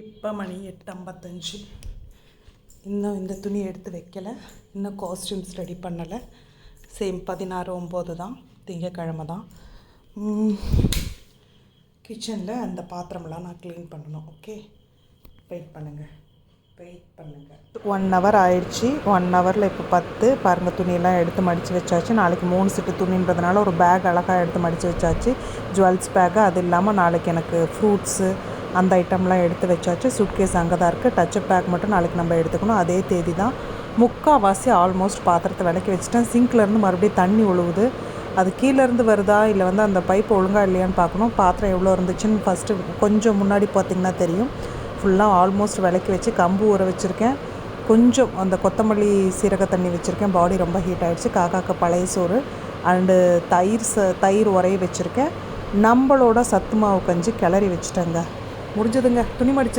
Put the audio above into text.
இப்போ மணி எட்டு ஐம்பத்தஞ்சு. இன்னும் இந்த துணி எடுத்து வைக்கலை. இன்னும் காஸ்டியூம்ஸ் ரெடி பண்ணலை. சேம் பதினாறு ஒம்பது தான். திங்கக்கிழமை தான். கிச்சனில் அந்த பாத்திரம்லாம் நான் க்ளீன் பண்ணணும். ஓகே வெயிட் பண்ணுங்கள் வெயிட் பண்ணுங்கள் ஒன் ஹவர் ஆயிடுச்சு. ஒன் ஹவரில் இப்போ பத்து. பாருங்கள் துணியெல்லாம் எடுத்து மடித்து வச்சாச்சு. நாளைக்கு மூணு செட்டு துணின்றதுனால ஒரு பேக் அழகாக எடுத்து மடித்து வச்சாச்சு. ஜுவல்ஸ் பேக்கு அது இல்லாமல் நாளைக்கு எனக்கு ஃப்ரூட்ஸு அந்த ஐட்டம்லாம் எடுத்து வச்சாச்சு. சுட்கேஸ் அங்கே தான் இருக்குது டச்சப் பேக் மட்டும் நாளைக்கு நம்ம எடுத்துக்கணும். அதே தேதி தான் முக்கால்வாசி ஆல்மோஸ்ட் பாத்திரத்தை விளக்கி வச்சுட்டேன். சிங்க்லேருந்து மறுபடியும் தண்ணி ஒழுகுது அது கீழேருந்து வருதா? இல்லை வந்து அந்த பைப் ஒழுங்காக இல்லையான்னு பார்க்கணும். பாத்திரம் எவ்வளோ இருந்துச்சுன்னு ஃபஸ்ட்டு கொஞ்சம் முன்னாடி பார்த்தீங்கன்னா தெரியும். ஃபுல்லாக ஆல்மோஸ்ட் விளக்கி வச்சு கம்பு ஊற வச்சுருக்கேன். கொஞ்சம் அந்த கொத்தமல்லி சீரக தண்ணி வச்சுருக்கேன். பாடி ரொம்ப ஹீட் ஆகிடுச்சு காக்காக்கு பழைய சோறு. அண்டு தயிர் ச தயிர் உரைய வச்சுருக்கேன். நம்மளோட சத்து மாவு கஞ்சி கிளறி வச்சுட்டேங்க. முடிஞ்சதுங்க. துணி மடிச்சு